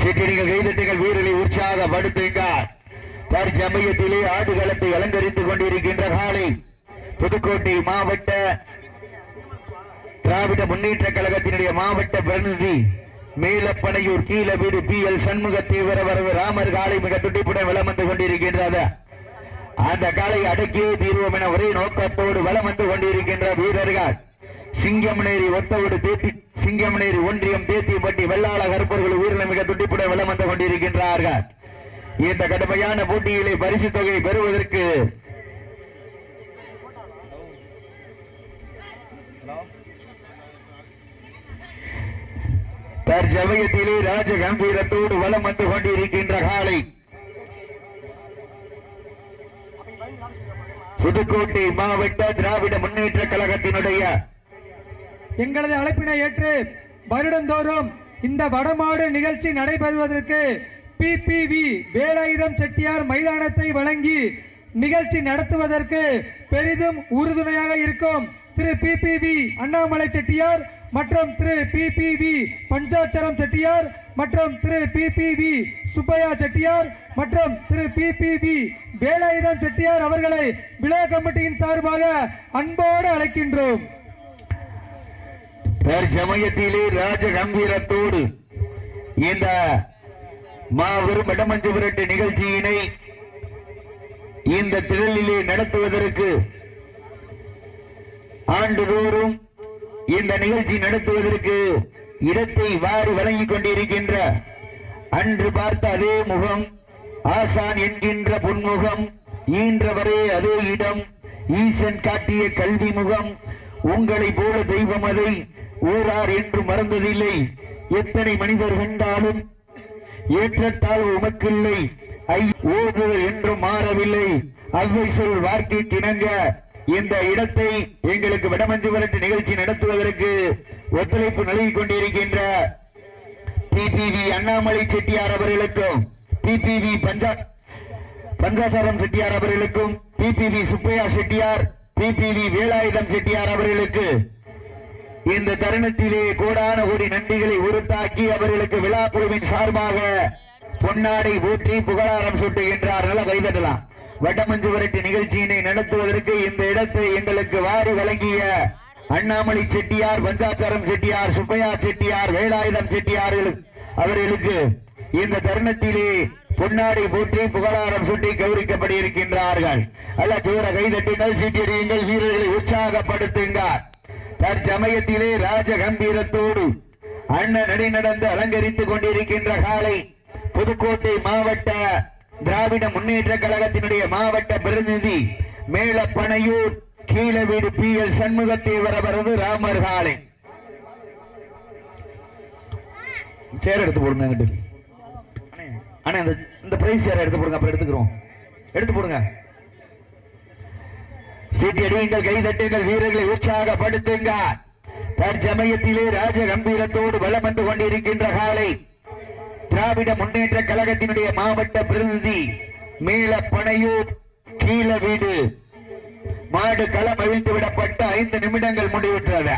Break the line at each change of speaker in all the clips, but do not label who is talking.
சிட்டிகள் கைதட்டுகள் வீரர்களை உற்சாகப்படுத்துங்க தற்சமயத்திலே ஆடுகளத்தை அலங்கரித்துக் கொண்டிருக்கின்ற காலை புதுக்கோட்டை மாவட்ட திராவிட முன்னேற்ற கழகத்தினுடைய மாவட்ட பிரதிநிதி மேலப்பனையூர் கீழ வீடு பி எல் சண்முக தீவிரவரவு ராமர் காலை மிக துடிப்புடன் வளம் வந்து கொண்டிருக்கின்றது. அந்த காலை அடக்கியே தீர்வோம் என ஒரே நோக்கத்தோடு வளம் வந்து கொண்டிருக்கின்ற வீரர்கள். சிங்கமநேரி ஒத்தவோடு தேத்தி சிங்கமனேரி ஒன்றியம் தேசியப்பட்டி வெள்ளாள கருப்பர்கள் உயிரிழம் மிக துடிப்புடன் வலம் வந்து கொண்டிருக்கின்றார்கள். இந்த கடுமையான போட்டியிலே பரிசு தொகை பெறுவதற்கு தற்சமயத்திலே ராஜ கம்பீரத்தோடு வலம் வந்து கொண்டிருக்கின்ற காலை. புதுக்கோட்டை மாவட்ட திராவிட முன்னேற்ற கழகத்தினுடைய
எங்களது அழைப்பினை ஏற்று வருடந்தோறும் இந்த வடமாடு நிகழ்ச்சி நடைபெறுவதற்கு பிபிவி வேலாயுதம் செட்டியார் மைதானத்தை வழங்கி நிகழ்ச்சி நடத்துவதற்கு பெரிதும் உறுதுணையாக இருக்கும் திரு பிபிவி அண்ணாமலை செட்டியார் மற்றும் திரு பிபிவி பஞ்சாச்சரம் செட்டியார் மற்றும் திரு பிபிவி சுப்பையா செட்டியார் மற்றும் திரு பிபிவி வேலாயுதம் செட்டியார் அவர்களை விழா கமிட்டியின் சார்பாக அன்போடு அழைக்கின்றோம்.
தற்சமயத்திலே ராஜ கம்பீரத்தோடு இந்த மாபெரும் வடமஞ்சு விரட்டு நிகழ்ச்சியினை இந்த திரளிலே நடத்துவதற்கு ஆண்டுதோறும் இந்த நிகழ்ச்சி நடத்துவதற்கு இடத்தை வாரி வழங்கிக் கொண்டிருக்கின்ற அன்று பார்த்த அதே முகம் ஆசான் என்கின்ற பொன்முகம் ஈன்றவரே அதே இடம் ஈசன் காட்டிய கல்வி முகம் உங்களை போல தெய்வம் அதை ஊரார் என்று மறந்ததில்லை. எத்தனை மனிதர் கண்டாலும் ஏற்றத்தாழ்வு உமக்கில்லை. ஐ ஓதுதல் என்றும் மாறவில்லை. அவ்வை சொல் வார்த்தை கிணங்க இந்த இடத்தை எங்களுக்கு வடமஞ்சு விரட்டு நிகழ்ச்சி நடத்துவதற்கு ஒத்துழைப்பு நல்கி கொண்டிருக்கின்ற டிபிவி அண்ணாமலை செட்டியார் அவர்களுக்கும் டிபிவி பஞ்சா பஞ்சாசாரம் செட்டியார் அவர்களுக்கும் T P V Subbaiah Chettiar T P V Velayudham Chettiar அவர்களுக்கு இந்த தருணத்திலே கோடான கோடி நன்றிகளை உருத்தாக்கி அவர்களுக்கு விழா குழுவின் சார்பாக பொன்னாடை ஊற்றி புகழாரம் சூட்டுகின்றார் நல்ல கைதட்டலாம் வட்டமஞ்சு விரட்டு நிகழ்ச்சியினை நடத்துவதற்கு இந்த இடத்தை எங்களுக்கு வாரி வழங்கிய அண்ணாமலை செட்டியார் பஞ்சாச்சாரம் செட்டியார் சுப்பையா செட்டியார் வேலாயுதம் செட்டியார் அவர்களுக்கு இந்த தருணத்திலே பொன்னாடை போற்றி புகழாரம் சுட்டி கௌரிக்கப்பட்டிருக்கின்றார்கள் அல்ல தூர கைதட்டுங்கள் சீட்டியடியுங்கள் வீரர்களை உற்சாகப்படுத்துங்கள். தற்சமயத்திலே ராஜ கம்பீரத்தோடு அண்ணன் நடை நடந்து அலங்கரித்துக் கொண்டிருக்கின்ற காலை புதுக்கோட்டை மாவட்ட திராவிட முன்னேற்ற கழகத்தினுடைய மாவட்ட பிரதிநிதி மேலப்பனையூர் கீழவீடு பி எல் சண்முகத்தேவர் அவரது ராமர் காலை. சேர் எடுத்து போடுங்க அங்கிட்டு. இந்த இந்த பிரைஸ் சேர் எடுத்து போடுங்க அப்புறம் எடுத்துக்கிறோம். எடுத்து போடுங்க. சீட்டியடியுங்கள் கை தட்டுங்கள் வீரர்களை உற்சாகப்படுத்துங்க தற்சமயத்திலே ராஜ கம்பீரத்தோடு வலம் வந்து கொண்டிருக்கின்ற காலை திராவிட முன்னேற்ற கழகத்தினுடைய மாவட்ட பிரதிநிதி மேல பனையூர் கீழ வீடு. மாடு களம் அவிழ்த்து விடப்பட்ட ஐந்து நிமிடங்கள் முடிவுற்றது.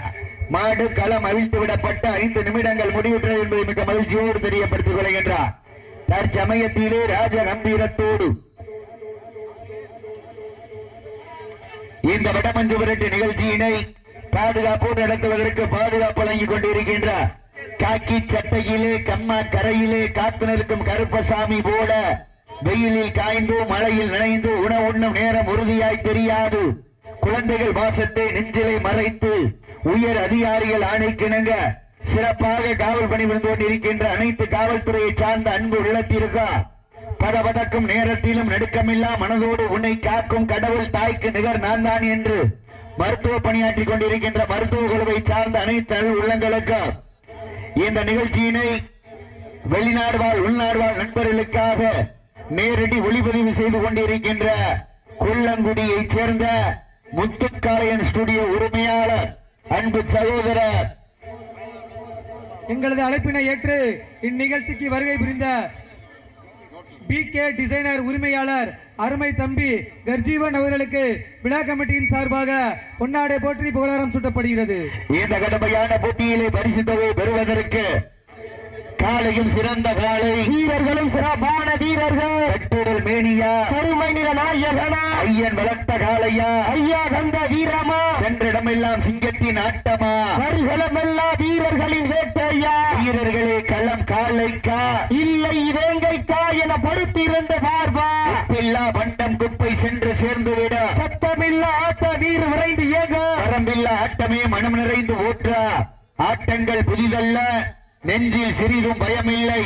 மாடு களம் அவிழ்த்து விடப்பட்ட ஐந்து நிமிடங்கள் முடிவுற்றது என்பதை மிக மகிழ்ச்சியோடு தெரியப்படுத்திக் கொள்கின்றார். தற்சமயத்திலே ராஜ கம்பீரத்தோடு இந்த வடமஞ்சு விரட்டு நிகழ்ச்சியினை பாதுகாப்போடு நடத்துவதற்கு பாதுகாப்பு வழங்கிக் கொண்டிருக்கின்ற காக்கி சட்டையிலே கம்மா கரையிலே காத்து நிற்கும் கருப்பசாமி போல வெயிலில் காய்ந்து மழையில் நினைந்து உணவு உண்ணும் நேரம் உறுதியாய் தெரியாது. குழந்தைகள் வாசத்தை நெஞ்சிலை மறைத்து உயர் அதிகாரிகள் ஆணைக்கிணங்க சிறப்பாக காவல் பணிபுரிந்து கொண்டிருக்கின்ற அனைத்து காவல்துறையை சார்ந்த அன்பு உள்ளத்திற்கா பதபதக்கும் நேரத்திலும் நடுக்கமில்லா மனதோடு உன்னை காக்கும் கடவுள் தாய்க்கு நிகர் நான் தான் என்று மருத்துவ பணியாற்றிக் கொண்டிருக்கின்ற மருத்துவ குழுவை சார்ந்த அனைத்து உள்ளங்களுக்கு இந்த நிகழ்ச்சியினை வெளிநாடு வாழ் உள்நாடு வாழ் நண்பர்களுக்காக நேரடி ஒளிப்பதிவு செய்து கொண்டிருக்கின்ற கொல்லங்குடியைச் சேர்ந்த முத்துக்காளையன் ஸ்டுடியோ உரிமையாளர் அன்பு சகோதரர்.
எங்களது அழைப்பினை ஏற்று இந்நிகழ்ச்சிக்கு வருகை புரிந்த பி கே டிசைனர் உரிமையாளர் அருமை தம்பி கர்ஜீவன் அவர்களுக்கு விழா கமிட்டியின் சார்பாக பொன்னாடை போற்றி புகழாரம் சூட்டப்படுகிறது.
இந்த கடுமையான போட்டியிலே பரிசு தொகை பெறுவதற்கு காலையும் சிறந்த காலை. வீரர்களும் சிறப்பான வீரர்கள். கட்டுடல் மேனியா. கருமை நிற நாயகனா. ஐயன் வளர்த்த காளையா. ஐயா கந்த வீரமா. சென்றிடமெல்லாம் சிங்கத்தின் ஆட்டமா. வருகளமெல்லாம் வீரர்களின் வேட்டையா. வீரர்களே களம் காளைக்கா. இல்லை வேங்கைக்கா என படுத்திருந்த பார்வா. உப்பில்லா பண்டம் குப்பை சென்று சேர்ந்து விட சத்தமில்லா ஆட்ட வீர் விரைந்து ஏக. வரம்பில்லா ஆட்டமே மனம் நிறைந்து ஊற்றா ஆட்டங்கள் புதிதல்ல. நெஞ்சில் சிறிதும் பயமில்லை.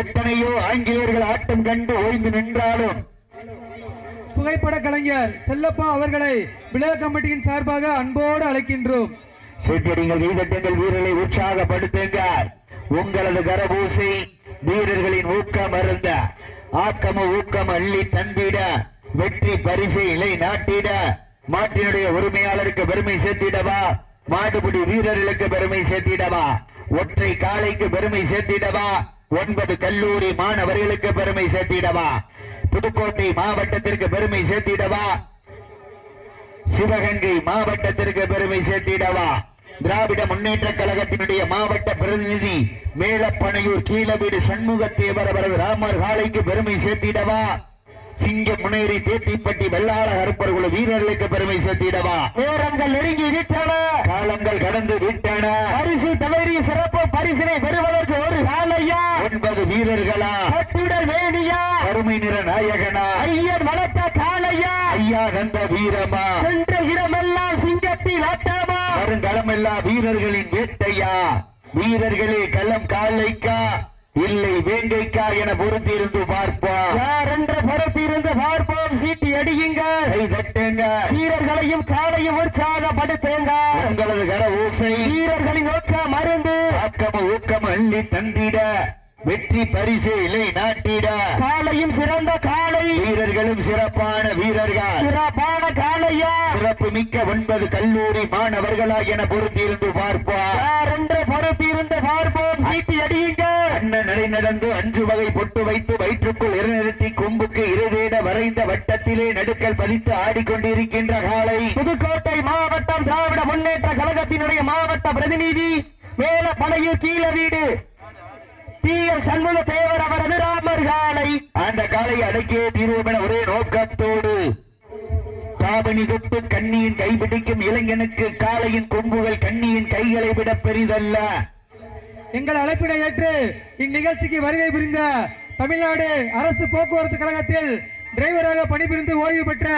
எத்தனையோ ஆங்கிலேயர்கள் ஆட்டம் கண்டு ஓய்ந்து நின்றாலும்.
புகைப்பட கலைஞர் செல்லப்பா அவர்களை விழா கமிட்டியின் சார்பாக அன்போடு அழைக்கின்றோம்.
சென்றடிங்கள் கைதட்டங்கள் வீரர்களை உற்சாகப்படுத்துங்க உங்களது கரபூசை வீரர்களின் ஊக்கம் அருந்த ஆக்கம ஊக்கம் அள்ளி தந்திட வெற்றி பரிசை இலை நாட்டிட மாட்டினுடைய உரிமையாளருக்கு பெருமை சேர்த்திடவா? மாடுபிடி வீரர்களுக்கு பெருமை சேர்த்திடவா? ஒற்றை காளைக்கு பெருமை சேர்த்திடவா? ஒன்பது கல்லூரி மாணவர்களுக்கு பெருமை சேர்த்திடவா? புதுக்கோட்டை மாவட்டத்திற்கு பெருமை சேர்த்திடவா? சிவகங்கை மாவட்டத்திற்கு பெருமை சேர்த்திடவா? திராவிட முன்னேற்ற கழகத்தினுடைய மாவட்ட பிரதிநிதி மேலப்பனையூர் கீழவீடு சண்முகத்தேவர் அவரது ராமர் காலைக்கு பெருமை சேர்த்திடவா? சிங்க முனேரி தேத்திப்பட்டி வெள்ளாள கருப்பர் குழு வீரர்களுக்கு பெருமை சேர்த்திடவா? நேரங்கள் நெருங்கி விட்டன காலங்கள் கடந்து விட்டன பரிசு தலைவி சிறப்பு பரிசினை பெறுவதற்கு ஒரு காலையா ஒன்பது வீரர்களா? கட்டுடல் வேணியா கருமை நிற நாயகனா? ஐயர் வளர்த்த காலையா ஐயா கந்த வீரமா? சென்ற இடமெல்லாம் சிங்கத்தில் ஆட்டமா? வருங்காலமெல்லாம் வீரர்களின் வேட்டையா? வீரர்களே களம் காலைக்கா? இல்லை வேங்கைக்கா என பொறுத்திருந்து பார்ப்போம். யார் என்ற பொறுத்திருந்து பார்ப்போம். சீட்டி அடியுங்க. தட்டுங்க. வீரர்களையும் காலையும் உற்சாகப்படுத்துங்க. உங்களது கர ஊசை வீரர்களின் ஊக்கம் மருந்து ஆக்கம் ஊக்கம் அள்ளி தந்திட. வெற்றி பரிசு இலை நாட்டிட. காலையும் சிறந்த காலை வீரர்களும் சிறப்பான வீரர்கள். சிறப்பான காலையா சிறப்பு மிக்க ஒன்பது கல்லூரி மாணவர்களா என பொறுத்திருந்து பார்ப்போம். பொறுத்திருந்து பார்ப்போம். சீட்டி அடியுங்க. அண்ணன் நடை நடந்து அஞ்சு வகை பொட்டு வைத்து வயிற்றுக்குள் இருநிறுத்தி கொம்புக்கு இருதேட வரைந்த வட்டத்திலே நடுக்கல் பதித்து ஆடிக்கொண்டிருக்கின்ற காலை புதுக்கோட்டை மாவட்டம் திராவிட முன்னேற்ற கழகத்தினுடைய மாவட்ட பிரதிநிதி மேல பழைய கீழ வீடு. டி எஸ் சண்முக தேவர் அவரது ராமர் காலை அந்த காலை அடக்கிய தீர்வோம் என ஒரே நோக்கத்தோடு தாவணி தொட்டு கண்ணியின் கைபிடிக்கும் இளைஞனுக்கு காளையின் கொம்புகள் கண்ணியின் கைகளை விட பெரிதல்ல.
எங்கள் அழைப்பினை ஏற்று இந்நிகழ்ச்சிக்கு வருகை புரிந்த தமிழ்நாடு அரசு போக்குவரத்து கழகத்தில் டிரைவராக பணிபுரிந்து ஓய்வு பெற்ற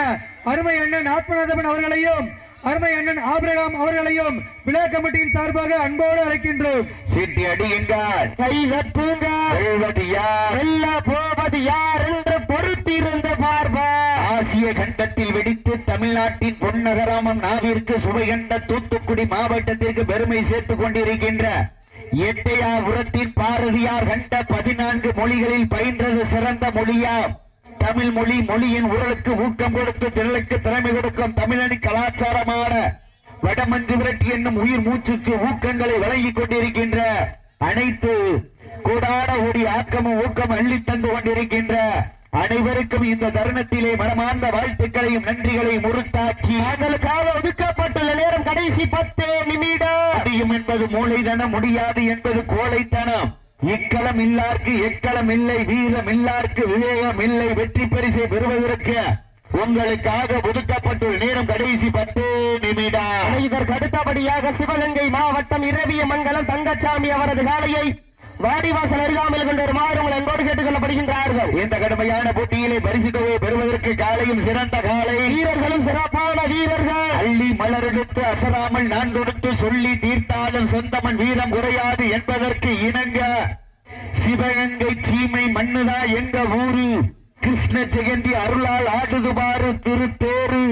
அருமை அண்ணன் ஆத்மநாதவன் அவர்களையும் அருமை அண்ணன் ஆபிரகாம் அவர்களையும் விழா கமிட்டியின் சார்பாக அன்போடு அழைக்கின்றோம்.
சீட்டி அடியுங்கள். கை வெல்வது யார் வெல்ல போவது யார் என்று பொறுத்திருந்த பார்வா. ஆசிய கண்டத்தில் வெடித்து தமிழ்நாட்டின் பொன்னகராமம் நாவிற்கு சுவை கண்ட தூத்துக்குடி மாவட்டத்திற்கு பெருமை சேர்த்துக் கொண்டிருக்கின்ற எட்டையாபுரத்தின் பாரதியார் கண்ட பதினான்கு மொழிகளில் பயின்றது சிறந்த மொழியா தமிழ் மொழி மொழியின் உரலுக்கு ஊக்கம் கொடுத்து திரளுக்கு திறமை கொடுக்கும் தமிழனி கலாச்சாரமான வடமஞ்சு விரட்டி என்னும் உயிர் மூச்சுக்கு ஊக்கங்களை வழங்கிக் கொண்டிருக்கின்ற அனைத்து கூடாட ஓடி ஆக்கமும் ஊக்கம் அள்ளி தந்து கொண்டிருக்கின்ற அனைவருக்கும் இந்த தருணத்திலே மனமார்ந்த வாழ்த்துக்களையும் நன்றிகளையும் உருத்தாக்கி தாங்களுக்காக ஒதுக்கப்பட்டுள்ள நேரம் கடைசி பத்து நிமிடம். முடியும் என்பது மூளைதனம் முடியாது என்பது கோழைத்தனம். இக்களம் இல்லார்க்கு எக்களம் இல்லை வீரம் இல்லார்க்கு விவேகம் இல்லை வெற்றி பரிசை பெறுவதற்கு உங்களுக்காக ஒதுக்கப்பட்டுள்ள நேரம் கடைசி பத்து நிமிடம். இதற்கு அடுத்தபடியாக சிவகங்கை மாவட்டம் இரவிய மங்கலம் தங்கச்சாமி அவரது காலையை வாடிவாசல் அருகாமையில் கொண்டு வருமாறு உங்கள் அன்போடு கேட்டுக் கொள்ளப்படுகின்றார்கள் இந்த கடுமையான போட்டியிலே பரிசு தொகையை பெறுவதற்கு காலையும் சிறந்த காலை. வீரர்களும் சிறப்பான வீரர்கள். அள்ளி மலரெடுத்து அசராமல் நான் கொடுத்து சொல்லி தீர்த்தாலும் சொந்தமன் வீரம் குறையாது என்பதற்கு இணங்க. சிவகங்கை சீமை மண்ணுதா எங்க ஊரு? கிருஷ்ண ஜெயந்தி அருளால் ஆடுது பாரு திருத்தேரு.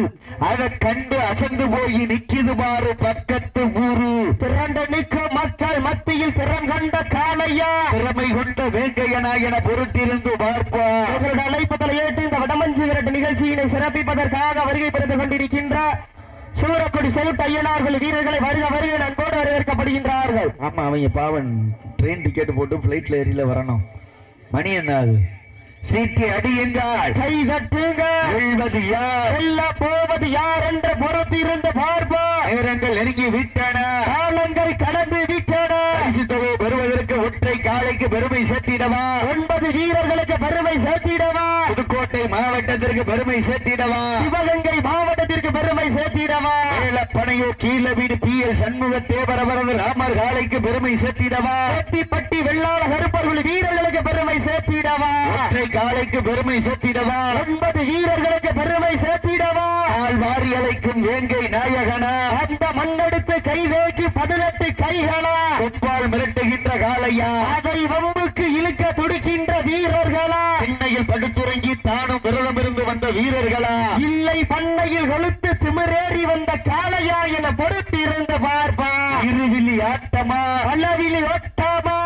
அதை கண்டு அசந்து போய் நிக்குது பாரு பக்கத்து ஊரு. திரண்ட நிற்கும் மக்கள் மத்தியில் திறம் கண்ட காளையா? திறமை கொண்ட வேங்கையனா என பொருட்டிருந்து உங்களுடைய அழைப்புதலை ஏற்று இந்த வடமஞ்சு விரட்டு நிகழ்ச்சியினை சிறப்பிப்பதற்காக வருகை புரிந்து கொண்டிருக்கின்ற சூரக்குடி செலுத்த ஐயனார்கள் வீரர்களை வருக வருக நண்போடு வரவேற்கப்படுகின்றார்கள். ஆமா அவங்க பாவன் ட்ரெயின் டிக்கெட் போட்டு பிளைட்ல ஏறில வரணும். மணி என்ன ஆகுது? சீட்டி அடியுங்கள்
கை தட்டுங்கள்
வெல்வது யார்?
வெல்ல போவது யார் என்ற பொறுத்திருந்து பார்ப்போம்.
நேரங்கள் நெருங்கி விட்டன.
காலங்கள் கடந்து விட்டன.
பெறுவதற்கு ஒற்றை காலைக்கு பெருமை சேர்த்திடவா?
ஒன்பது வீரர்களுக்கு பெருமை சேர்த்திடவா?
புதுக்கோட்டை மாவட்டத்திற்கு பெருமை சேர்த்திடவா?
சிவகங்கை மாவட்டத்திற்கு பெருமை சேர்த்திடவா?
மேலப்பனையூர் கீழ வீடு பி. எல். சண்முக தேவரவரது ராமர் காலைக்கு பெருமை சேர்த்திடவா?
பட்டி வெள்ளாள கருப்பர்கள் வீரர்களுக்கு பெருமை சேர்த்திடவா?
ஒற்றை காலைக்கு பெருமை சேர்த்திடவா?
ஒன்பது வீரர்களுக்கு பெருமை சேர்த்திடவா?
ஆள் வாரி அழைக்கும் வேங்கை நாயகனா?
அந்த மண்ணெடுத்து கை வேக்கி பதினெட்டு கைகளா?
கொப்பால் மிரட்டுகின்ற காளையா
அதை வம்புக்கு இழுக்க துடிக்கின்ற வீரர்களா?
சென்னையில் படுத்துறங்கி தானும் விரதம் இருந்து வந்த வீரர்களா?
இல்லை பண்ணையில் கொளுத்து திமிரேறி வந்த காளையா என பொறுத்து இருந்து பார்ப்பா?
இருவிழி ஆட்டமா?
பல்லவிலி ஒட்டாமா?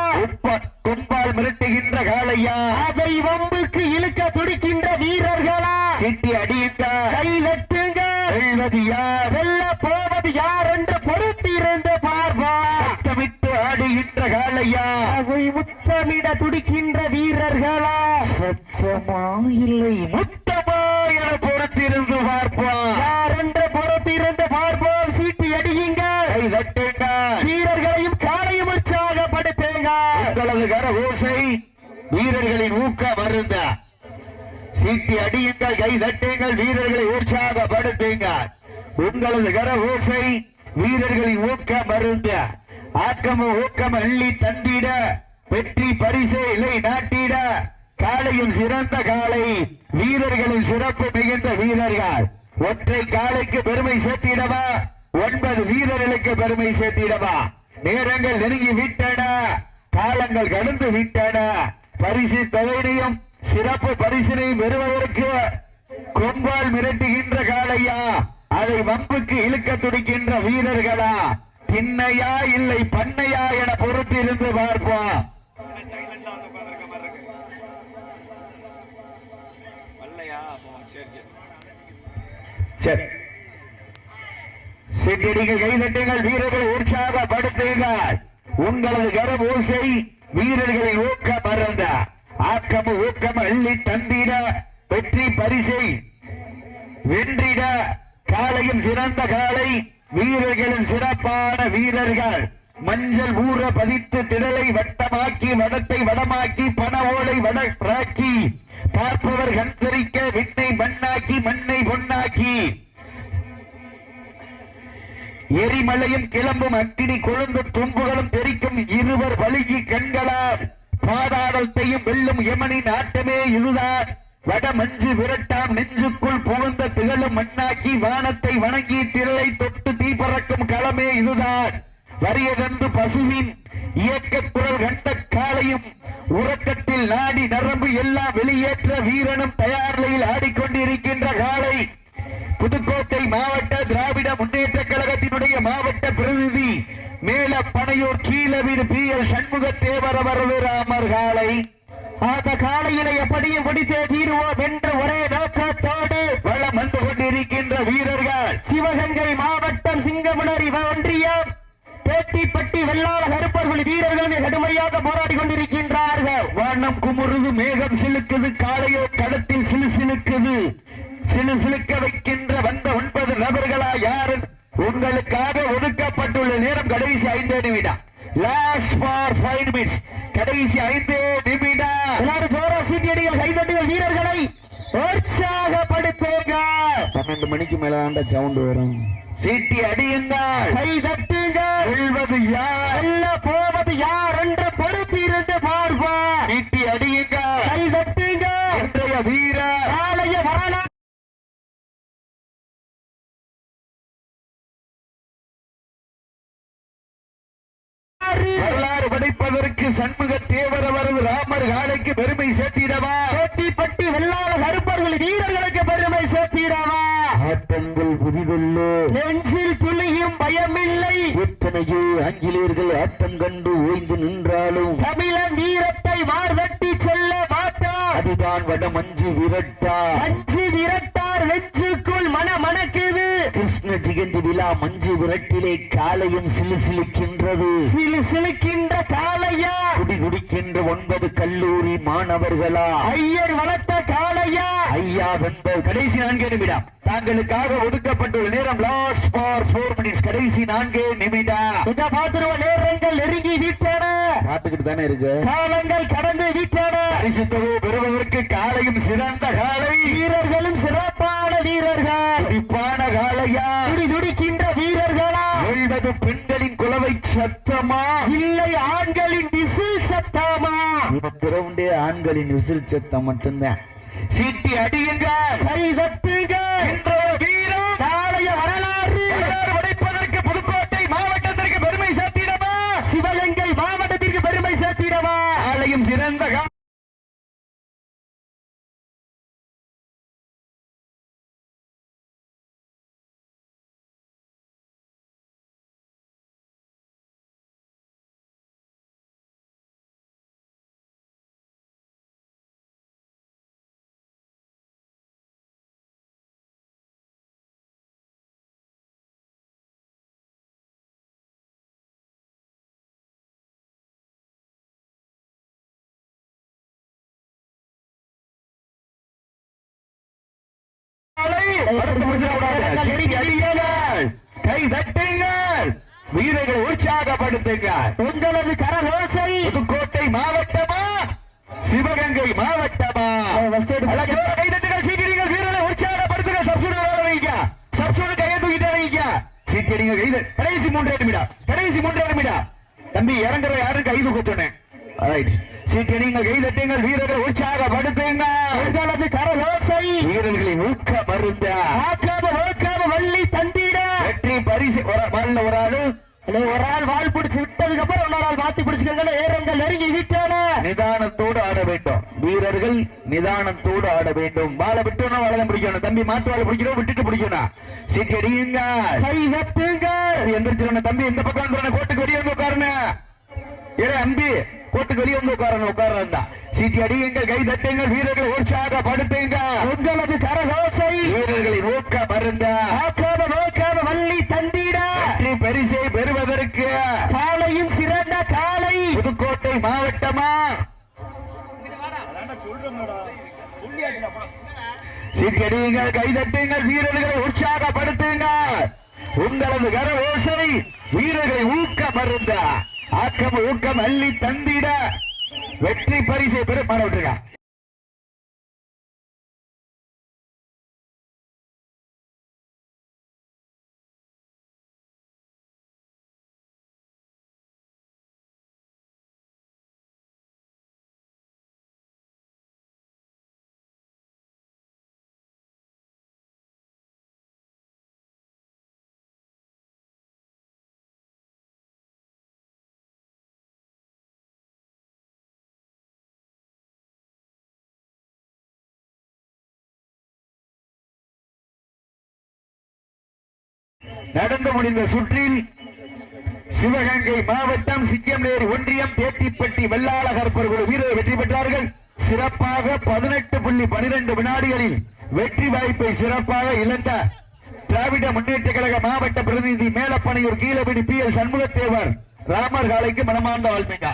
கொம்பால் மிரட்டுகின்ற காளையா?
அதை வம்புக்கு இழுக்க துடிக்கின்ற வீரர்களா?
சிட்டி அடியுங்க.
கை வெட்டுங்க
வெல்வது யார்?
வெல்ல போவது யார் என்று பொறுத்து இருந்து பார்ப்பா
சத்தமிட்டு ஆடுகின்ற காளையா
அதை முத்தமிட துடிக்கின்ற வீரர்களா
சத்தமா இல்லை முத்தமா என பொறுத்திருந்து பார்ப்போம்
யார் என்று பொறுத்து இருந்து பார்ப்போம் சீட்டி அடியுங்க
கை தட்டுங்க
வீரர்களையும் காலையும் உற்சாகப்படுத்துங்க
உங்களது கர ஓசை வீரர்களின் ஊக்க சீட்டி அடியுங்கள் கை தட்டுங்கள் வீரர்களை உற்சாகப்படுத்துங்கள் உங்களது கர ஓசை வீரர்களின் ஊக்க மருந்த ஆக்கமும் ஊக்கம் அள்ளி தந்திட. வெற்றி பரிசை இலை நாட்டிட. காலையும் சிறந்த காலை வீரர்களின் சிறப்பு மிகுந்த வீரர்கள். ஒற்றை காலைக்கு பெருமை சேர்த்திடவா? ஒன்பது வீரர்களுக்கு பெருமை சேர்த்திடவா? நேரங்கள் நெருங்கி விட்டன. காலங்கள் கடந்து விட்டன. பரிசு தொகையினையும் சிறப்பு பரிசினையும் பெறுவதற்கு கொம்பால் மிரட்டுகின்ற காளையா? அதை வம்புக்கு இழுக்க துடிக்கின்ற வீரர்களா? திண்ணையா இல்லை பண்ணையா என பொறுத்திருந்து பார்ப்போம். சிட்டிடிகள் கைதட்டுங்கள் வீரர்களை உற்சாகப்படுத்துங்கள். உங்களது கரம் ஓசை வீரர்களை ஊக்க மறந்த ஆக்கம் ஊக்கம் அள்ளி தந்திட வெற்றி பரிசை வென்றிட காலையும் சிறந்த காலை வீரர்களின் சிறப்பான வீரர்கள். மஞ்சள் ஊற பதித்து திடலை வட்டமாக்கி வடத்தை வடமாக்கி பண ஓலை வடராக்கி பார்ப்பவர் கண்தரிக்க விண்ணை மண்ணாக்கி மண்ணை பொன்னாக்கி. எரிமலையும் கிளம்பும் அக்கினி கொழுந்து தும்புகளும் தெரிக்கும் இருவர் வழுகி கண்களால். பாதாளத்தையும் வெல்லும் யமனின் ஆட்டமே இதுதான் வட மஞ்சு விரட்டாம் நெஞ்சுக்குள் புகுந்த திகழும் மண்ணாக்கி வானத்தை வணங்கி திரளை தொட்டு தீபறக்கும் களமே இதுதான் வரியதந்து பசுவின் இயக்க குரல் கண்ட காலையும் உறக்கத்தில் நாடி நரம்பு எல்லாம் வெளியேற்ற வீரனும் தயார் நிலையில் ஆடிக்கொண்டிருக்கின்ற காலை புதுக்கோட்டை மாவட்ட திராவிட முன்னேற்ற கழகத்தினுடைய மாவட்ட பிரதிநிதி மேல பனையூர் கீழவீடு பி எல் சண்முக தேவர் வரவிராமர் ராமர் காலை
அந்த காலையில எப்படியும் பிடித்தே தீருவோம் என்ற ஒரே நோக்கத்தோடு
வளம் வந்து கொண்டிருக்கின்ற வீரர்கள்.
சிவகங்கை மாவட்டம் சிங்கமுனரி ஒன்றியம். பேட்டிப்பட்டி வெள்ளாள கருப்பர்கள் வீரர்கள் கடுமையாக போராடி கொண்டிருக்கின்றார்கள்.
வானம் குமுறுது மேகம் சிலுக்குது காலையோ களத்தில் சிலு சிலுக்குது. சிலு சிலுக்க வைக்கின்ற வந்த ஒன்பது நபர்களா யார்? உங்களுக்காக ஒதுக்கப்பட்டுள்ள நேரம் கடைசி ஐந்து நிமிடம். லாஸ்ட் ஃபார் ஃபைவ் மினிட்ஸ் கடைசி ஐந்து நிமிடம்.
எல்லாரும் ஜோரா சீட்டியடிகள் கைதட்டுகள் வீரர்களை உற்சாகப்படுத்துங்க.
பன்னெண்டு மணிக்கு மேல ஆண்ட சவுண்ட் வரும். சீட்டி அடியுங்கள்.
கை தட்டுங்க
வெல்வது யார்?
வெல்ல போவது யார் என்று பொறுத்து இருந்து பார்ப்பா
சீட்டி அடியுங்கள்.
கை தட்டுங்க
இன்றைய வீரர்.
காலைய வரலாறு
வரலாறு. படைப்பதற்கு சண்முக தேவர் அவரது ராமர் காலைக்கு பெருமை சேர்த்திடவா?
பேட்டிப்பட்டி வெள்ளாள கருப்பர்கள் வீரர்களுக்கு பெருமை சேர்த்திடவா?
ஆட்டங்கள் புதிதல்லோ
நெஞ்சில் துளியும் பயமில்லை.
எத்தனையோ ஆங்கிலேயர்கள் ஆட்டம் கண்டு ஓய்ந்து நின்றாலும்
தமிழன் வீரத்தை மார்தட்டி சொல்ல
அதுதான் வட மஞ்சு விரட்டா
அஞ்சு விரட்டார் நெஞ்சுக்குள் மன மணக்குது.
கிருஷ்ண ஜெயந்தி விழா மஞ்சு விரட்டிலே காலையும் சிலுசிலுக்கின்றது
சிலுசிலுக்கின்ற காளையா?
துடி துடிக்கின்ற ஒன்பது கல்லூரி மாணவர்களா?
ஐயர் வளர்த்த காளையா?
ஐயா வென்ப கடைசி நான்கே நிமிடம். தாங்களுக்காக ஒதுக்கப்பட்டுள்ள நேரம் லாஸ்ட் ஃபார் ஃபோர் மினிட்ஸ் கடைசி நான்கே நிமிடம்.
இத பாத்துருவ நேரங்கள் நெருங்கி விட்டன.
பார்த்துக்கிட்டு தானே இருக்கு?
காலங்கள் கடந்து விட்டன.
பரிசு பெறுவதற்கு காலையும் சிறந்த காலை
வீரர்களும் சிறப்பான வீரர்கள்.
துடிப்பான காளையா.
துடி துடிக்கின்ற வீரர்களா.
வெல்வது பெண்களின் குலவை சத்தமா.
இல்லை ஆண்களின் விசில் சத்தமா.
இவன் கிரவுண்டே ஆண்களின் விசில் சத்தம் மட்டும்தான். சீட்டி அடியுங்க
கை தட்டுங்க
வீரம்.
நாளைய வரலாறு
கை தட்டுங்கள். வீரர்களை உற்சாகப்படுத்துங்கள்
உங்களது கரகோசை.
புதுக்கோட்டை மாவட்டமா? சிவகங்கை மாவட்டமா? கைதட்டுகள் சீக்கிரங்கள் வீரர்களை உற்சாகப்படுத்துங்க சப்சூடு வைங்க. சப்சூடு கையை தூக்கிட்டு வைங்க. சீக்கிரங்க கைது கடைசி மூன்றே நிமிடம். கடைசி மூன்றே நிமிடம். தம்பி இறங்குற யாரும் கை தூக்க சொன்னேன். ரைட் சீக்கிரங்க கைதட்டுங்கள் வீரர்களை உற்சாகப்படுத்துங்க
உங்களது கரகோசை
வீரர்களை ஊக்க மருந்த
ஆக்காத ஓக்காத வள்ளி தந்திட.
வெற்றி பரிசு பால்ல ஒரு ஆளு.
ஒரு ஆள் வால் பிடிச்சு விட்டதுக்கு அப்புறம் இன்னொரு ஆள் மாத்தி பிடிச்சுக்கங்க ஏரங்கள் நெருங்கி விட்டன.
நிதானத்தோடு ஆட வேண்டும். வீரர்கள் நிதானத்தோடு ஆட வேண்டும். வாழை விட்டோம்னா வாழை பிடிக்கணும். தம்பி மாத்து வாழை பிடிக்கணும் விட்டுட்டு பிடிக்கணும். சீக்கிரங்க
கை தட்டுங்க
எந்திரிச்சிருந்த தம்பி இந்த பக்கம் கோட்டுக்கு வெளியே உட்காருங்க. ஏ அம்பி. கோட்டுக்கு வெளியே வந்து உட்காரணும் உட்காரா சீட்டி அடியுங்கள் கை தட்டுங்கள் வீரர்களை உற்சாகப்படுத்துங்க.
உங்களது கரகோசை
வீரர்களை ஊக்க மருந்த
ஆக்காத வள்ளி தந்திட.
வெற்றி பரிசை பெறுவதற்கு.
காலையும் சிறந்த காலை
புதுக்கோட்டை மாவட்டமா? சீக்கிரங்கள் கைதட்டுங்கள் வீரர்களை உற்சாகப்படுத்துங்க. உங்களது கர ஓசை வீரர்களை ஊக்க மருந்த ஆக்கம் ஊக்கம் அள்ளி தந்திட வெற்றி பரிசை பெற மாற நடந்து முடிந்த சுற்றில் சிவகங்கை மாவட்டம் சிங்கம்நேரி ஒன்றியம் தேத்திப்பட்டி வெள்ளாளகர் கருப்பர் குழு வீரர் வெற்றி பெற்றார்கள். சிறப்பாக பதினெட்டு புள்ளி பனிரெண்டு வினாடிகளில் வெற்றி வாய்ப்பை சிறப்பாக இழந்த திராவிட முன்னேற்ற கழக மாவட்ட பிரதிநிதி மேலப்பனையூர் கீழபிடி பி எல் சண்முகத்தேவர் ராமர் காலைக்கு மனமார்ந்த வாழ்மைங்க